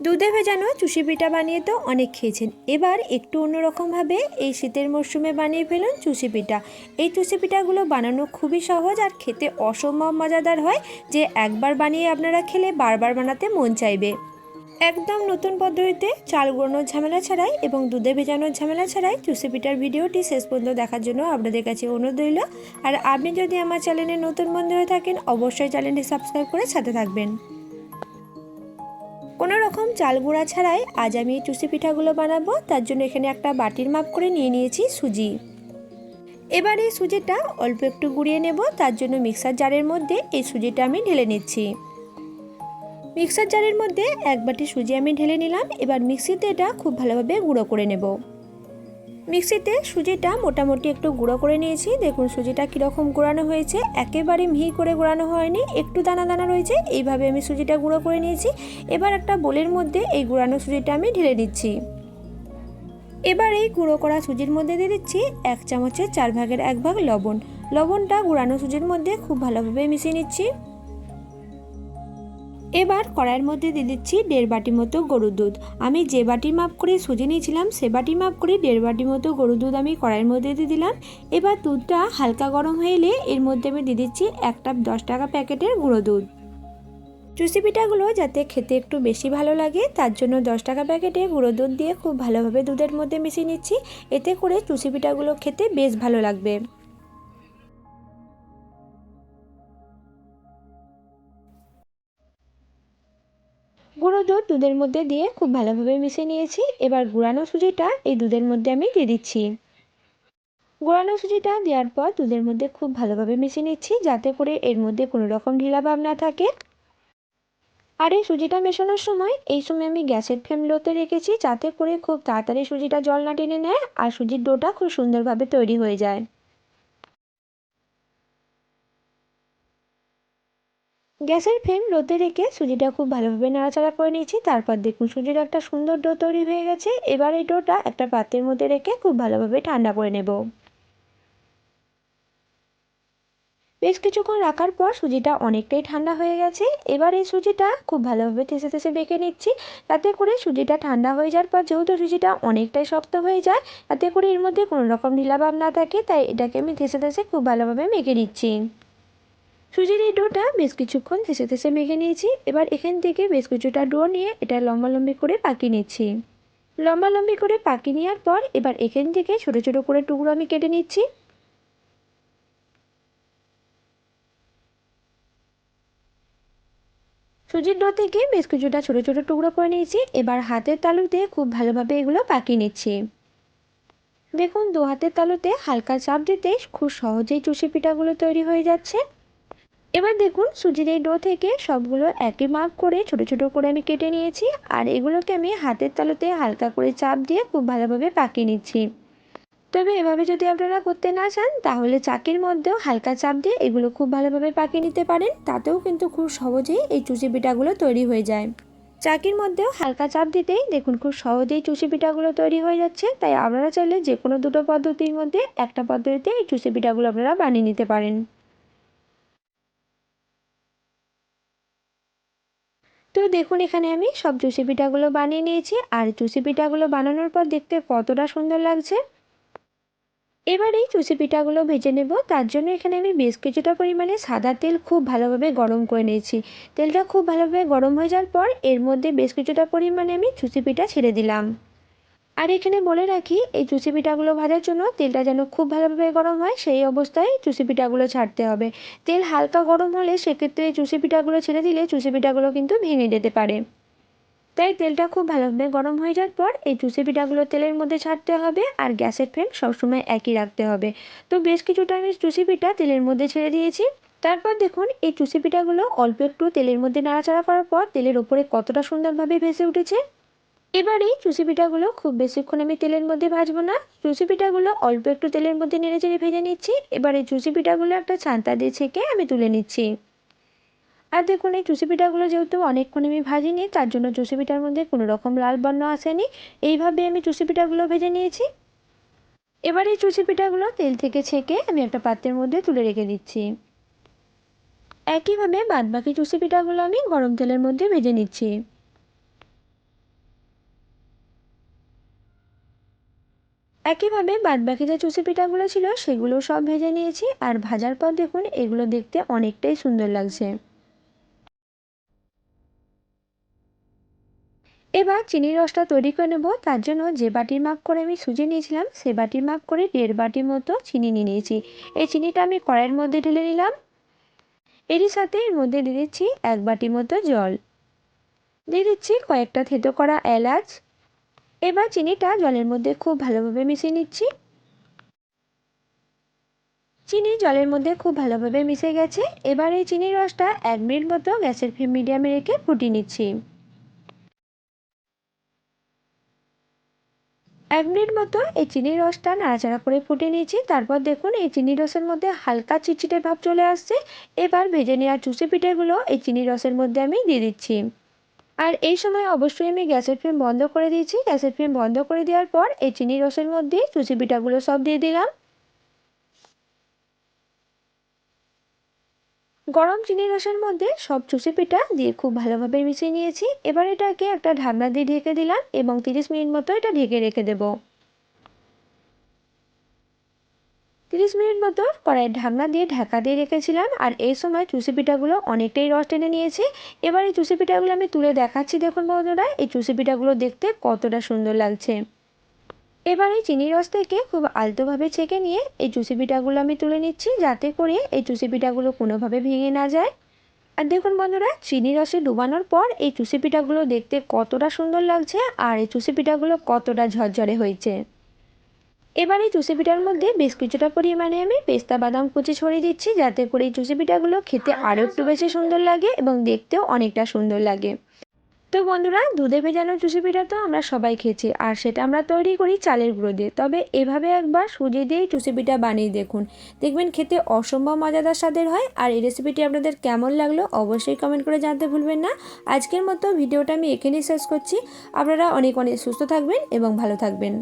দুধে ভেজানো চুষি পিঠা বানিয়ে তো অনেক খেয়েছেন। এবার একটু অন্যরকমভাবে এই শীতের মরশুমে বানিয়ে ফেলুন চুষি পিঠা। এই চুষি পিঠাগুলো বানানো খুবই সহজ আর খেতে অসম্ভব মজাদার হয় যে একবার বানিয়ে আপনারা খেলে বারবার বানাতে মন চাইবে। একদম নতুন পদ্ধতিতে চাল গুঁড়োনোর ঝামেলা ছাড়াই এবং দুধে ভেজানোর ঝামেলা ছাড়াই চুষি পিঠার ভিডিওটি শেষ পর্যন্ত দেখার জন্য আপনাদের কাছে অনুরোধ রইল। আর আপনি যদি আমার চ্যানেলে নতুন বন্ধু হয়ে থাকেন, অবশ্যই চ্যানেলটি সাবস্ক্রাইব করে সাথে থাকবেন। কোনো রকম চাল গুঁড়া ছাড়াই আজ আমি চুষি পিঠাগুলো বানাবো, তার জন্য এখানে একটা বাটির মাপ করে নিয়ে নিয়েছি সুজি। এবার এই সুজিটা অল্প একটু গুঁড়িয়ে নেব, তার জন্য মিক্সার জারের মধ্যে এই সুজিটা আমি ঢেলে নিচ্ছি। মিক্সার জারের মধ্যে এক বাটি সুজি আমি ঢেলে নিলাম, এবার মিক্সিতে এটা খুব ভালোভাবে গুঁড়ো করে নেব। মিক্সিতে সুজিটা মোটামুটি একটু গুঁড়ো করে নিয়েছি। দেখুন, সুজিটা কীরকম গুঁড়ানো হয়েছে। একেবারে মিহি করে গুঁড়ানো হয়নি। একটু দানা দানা রয়েছে। এইভাবে আমি সুজিটা গুঁড়ো করে নিয়েছি। এবার একটা বোলের মধ্যে এই গুঁড়ানো সুজিটা আমি ঢেলে দিচ্ছি। এবার এই গুঁড়ো করা সুজির মধ্যে দিয়ে দিচ্ছি এক চামচের চার ভাগের এক ভাগ লবণ। লবণটা গুঁড়ানো সুজির মধ্যে খুব ভালোভাবে মিশিয়ে নিচ্ছি। এবার কড়াইয়ের মধ্যে দিয়ে দিচ্ছি দেড় বাটি মতো গরুর দুধ। আমি যে বাটি মাপ করে সুজি নিয়েছিলাম, সে বাটি মাপ করে দেড় বাটি মতো গরুর দুধ আমি কড়াইয়ের মধ্যে দিয়ে দিলাম। এবার দুধটা হালকা গরম হয়ে এলে এর মধ্যে আমি দিয়ে দিচ্ছি একটা দশ টাকা প্যাকেটের গুঁড়ো দুধ। চুষি পিঠাগুলো যাতে খেতে একটু বেশি ভালো লাগে, তার জন্য দশ টাকা প্যাকেটে গুঁড়ো দুধ দিয়ে খুব ভালোভাবে দুধের মধ্যে মিশিয়ে নিচ্ছি। এতে করে চুষি পিঠাগুলো খেতে বেশ ভালো লাগবে। দুধ দুধের মধ্যে দিয়ে খুব ভালোভাবে মিশিয়ে নিয়েছি। এবার গুঁড়ানো সুজিটা এই দুধের মধ্যে আমি দিয়ে দিচ্ছি। গুঁড়ানো সুজিটা দেওয়ার পর দুধের মধ্যে খুব ভালোভাবে মিশিয়ে নিচ্ছি যাতে করে এর মধ্যে কোনো রকম ঢিলা ভাব না থাকে। আর এই সুজিটা মেশানোর সময় এই সময় আমি গ্যাসের ফ্লেম লোতে রেখেছি যাতে করে খুব তাড়াতাড়ি সুজিটা জল না টেনে নেয় আর সুজির ডোটা খুব সুন্দরভাবে তৈরি হয়ে যায়। গ্যাসের ফ্লেম রোদে রেখে সুজিটা খুব ভালোভাবে নাড়াচাড়া করে নিয়েছি। তারপর দেখুন সুজির একটা সুন্দর ডো তৈরি হয়ে গেছে। এবার এই ডোটা একটা পাত্রের মধ্যে রেখে খুব ভালোভাবে ঠান্ডা করে নেব। বেশ কিছুক্ষণ রাখার পর সুজিটা অনেকটাই ঠান্ডা হয়ে গেছে। এবার এই সুজিটা খুব ভালোভাবে থেসে থেসে বেঁকে নিচ্ছি। তাতে করে সুজিটা ঠান্ডা হয়ে যাওয়ার পর যেহেতু সুজিটা অনেকটাই শক্ত হয়ে যায়, তাতে করে এর মধ্যে কোনো রকম ঢিলাভাব না থাকে। তাই এটাকে আমি থেসে থেসে খুব ভালোভাবে মেখে নিচ্ছি। সুজির এই ডোটা বেশ কিছুক্ষণ থেসে থেসে মেখে নিয়েছি। এবার এখান থেকে বেশ কিছুটা ডো নিয়ে এটা লম্বালম্বি করে পাকিয়ে নিচ্ছি। লম্বালম্বি করে পাকিয়ে নেওয়ার পর এবার এখান থেকে ছোটো ছোটো করে টুকরো আমি কেটে নিচ্ছি। সুজির ডো থেকে বেশ কিছুটা ছোটো ছোটো টুকরো করে নিয়েছি। এবার হাতের তালুতে খুব ভালোভাবে এগুলো পাকিয়ে নিচ্ছি। দেখুন, দু হাতের তালুতে হালকা চাপ দিতে খুব সহজেই চুষি পিঠাগুলো তৈরি হয়ে যাচ্ছে। এবার দেখুন সুজির এই ডো থেকে সবগুলো একই মাপ করে ছোট ছোট করে আমি কেটে নিয়েছি, আর এগুলোকে আমি হাতের তালুতে হালকা করে চাপ দিয়ে খুব ভালোভাবে পাকিয়ে নিচ্ছি। তবে এভাবে যদি আপনারা করতে না চান, তাহলে চাকির মধ্যেও হালকা চাপ দিয়ে এগুলো খুব ভালোভাবে পাকিয়ে নিতে পারেন, তাতেও কিন্তু খুব সহজেই এই চুষি পিঠাগুলো তৈরি হয়ে যায়। চাকির মধ্যেও হালকা চাপ দিতেই দেখুন খুব সহজেই চুষি পিঠাগুলো তৈরি হয়ে যাচ্ছে, তাই আপনারা চাইলে যে কোনো দুটো পদ্ধতির মধ্যে একটা পদ্ধতিতে এই চুষি পিঠাগুলো আপনারা বানিয়ে নিতে পারেন। তো দেখুন এখানে আমি সব চুষি পিঠাগুলো বানিয়ে নিয়েছি। আর চুষি পিঠাগুলো বানানোর পর দেখতে কতটা সুন্দর লাগছে। এবার এই চুষি পিঠাগুলো ভেজে নেব। তার জন্য এখানে আমি বেশ কিছুটা পরিমাণে সাদা তেল খুব ভালোভাবে গরম করে নিয়েছি। তেলটা খুব ভালোভাবে গরম হয়ে যাওয়ার পর এর মধ্যে বেশ কিছুটা পরিমাণে আমি চুষি পিঠা ছেড়ে দিলাম। আর এখানে বলে রাখি, এই চুষি পিঠাগুলো ভাজার জন্য তেলটা যেন খুব ভালোভাবে গরম হয়, সেই অবস্থায় চুষি পিঠাগুলো ছাড়তে হবে। তেল হালকা গরম হলে সেক্ষেত্রে এই চুষি পিঠাগুলো ছেড়ে দিলে চুষি পিঠাগুলো কিন্তু ভেঙে যেতে পারে। তাই তেলটা খুব ভালোভাবে গরম হয়ে যাওয়ার পর এই চুষি পিঠাগুলো তেলের মধ্যে ছাড়তে হবে আর গ্যাসের ফ্লেম সবসময় একই রাখতে হবে। তো বেশ কিছুটা আমি চুষি পিঠা তেলের মধ্যে ছেড়ে দিয়েছি। তারপর দেখুন, এই চুষি পিঠাগুলো অল্প একটু তেলের মধ্যে নাড়াচাড়া করার পর তেলের ওপরে কতটা সুন্দরভাবে ভেসে উঠেছে। এবার এই চুষি পিঠাগুলো খুব বেশিক্ষণ আমি তেলের মধ্যে ভাজবো না। চুষি পিঠাগুলো অল্প একটু তেলের মধ্যে নেড়ে চেড়ে ভেজে নিচ্ছি। এবার এই চুষি পিঠাগুলো একটা ছান্তা দিয়ে ছেঁকে আমি তুলে নিচ্ছি। আর দেখুন, এই চুষি পিঠাগুলো যেহেতু অনেকক্ষণ আমি ভাজিনি, তার জন্য চুষি পিঠার মধ্যে কোনো রকম লাল বর্ণ আসেনি। এইভাবে আমি চুষি পিঠাগুলো ভেজে নিয়েছি। এবার এই চুষি পিঠাগুলো তেল থেকে ছেঁকে আমি একটা পাত্রের মধ্যে তুলে রেখে দিচ্ছি। একইভাবে বাদবাকি চুষি পিঠাগুলো আমি গরম তেলের মধ্যে ভেজে নিচ্ছি। একইভাবে বাদবাকি যে চুষি পিঠাগুলো ছিল সেগুলো সব ভেজে নিয়েছি। আর ভাজার পর দেখুন, এগুলো দেখতে অনেকটাই সুন্দর লাগছে। এবার চিনির রসটা তৈরি করে নেব। তার জন্য যে বাটির মাপ করে আমি সুজি নিয়েছিলাম, সে বাটির মাপ করে দেড় বাটির মতো চিনি নিয়ে নিয়েছি। এই চিনিটা আমি কড়াইয়ের মধ্যে ঢেলে নিলাম। এরই সাথে এর মধ্যে দিয়ে দিচ্ছি এক বাটি মতো জল। দিয়ে দিচ্ছি কয়েকটা থেতো করা এলাচ এবার চিনিটা জলের মধ্যে খুব ভালোভাবে মিশিয়ে নিচ্ছি। চিনি জলের মধ্যে খুব ভালোভাবে মিশে গেছে। এবার এই চিনির রসটা এক মিনিট মতো গ্যাসের ফ্লেম মিডিয়ামে রেখে ফুটিয়ে নিচ্ছি। এক মিনিট মতো এই চিনির রসটা নাড়াচাড়া করে ফুটিয়ে নিয়েছি। তারপর দেখুন, এই চিনির রসের মধ্যে হালকা চিটচিটে ভাব চলে আসছে। এবার ভেজে নেওয়া চুষি পিঠেগুলো এই চিনির রসের মধ্যে আমি দিয়ে দিচ্ছি। আর এই সময় অবশ্যই আমি গ্যাসের ফ্লেম বন্ধ করে দিয়েছি। গ্যাসের ফ্লেম বন্ধ করে দেওয়ার পর এই চিনি রসের মধ্যে চুচি পিঠাগুলো সব দিয়ে দিলাম। গরম চিনি রসের মধ্যে সব চুষি পিঠা দিয়ে খুব ভালোভাবে মিশিয়ে নিয়েছি। এবার এটাকে একটা ঢাকনা দিয়ে ঢেকে দিলাম এবং তিরিশ মিনিট মতো এটা ঢেকে রেখে দেবো। তিরিশ মিনিট মতো কড়াইয়ের ঢাকনা দিয়ে ঢাকা দিয়ে রেখেছিলাম আর এই সময় চুষি পিঠাগুলো অনেকটাই রস টেনে নিয়েছে। এবার এই চুষি পিঠাগুলো আমি তুলে দেখাচ্ছি দেখুন বন্ধুরা, এই চুষি পিঠাগুলো দেখতে কতটা সুন্দর লাগছে। এবার এই চিনি রস থেকে খুব আলতোভাবে ছেঁকে নিয়ে এই চুষি পিঠাগুলো আমি তুলে নিচ্ছি যাতে করে এই চুষি পিঠাগুলো কোনোভাবে ভেঙে না যায়। আর দেখুন বন্ধুরা, চিনি রসে ডুবানোর পর এই চুষি পিঠাগুলো দেখতে কতটা সুন্দর লাগছে আর এই চুষি পিঠাগুলো কতটা ঝরঝরে হয়েছে। এবার এই চুষি পিঠার মধ্যে বেশ কিছুটা পরিমাণে আমি পেস্তা বাদাম কুচি ছড়িয়ে দিচ্ছি, যাতে করে এই চুষি পিঠাগুলো খেতে আরও একটু বেশি সুন্দর লাগে এবং দেখতেও অনেকটা সুন্দর লাগে। তো বন্ধুরা, দুধে ভেজানো চুষি পিঠা তো আমরা সবাই খেয়েছি আর সেটা আমরা তৈরি করি চালের গুঁড়ো দিয়ে। তবে এভাবে একবার সুজি দিয়েই চুষি পিঠা বানিয়ে দেখুন। দেখবেন খেতে অসম্ভব মজাদার স্বাদের হয় আর এই রেসিপিটি আপনাদের কেমন লাগল অবশ্যই কমেন্ট করে জানতে ভুলবেন না। আজকের মতো ভিডিওটা আমি এখানেই শেষ করছি। আপনারা অনেক অনেক সুস্থ থাকবেন এবং ভালো থাকবেন।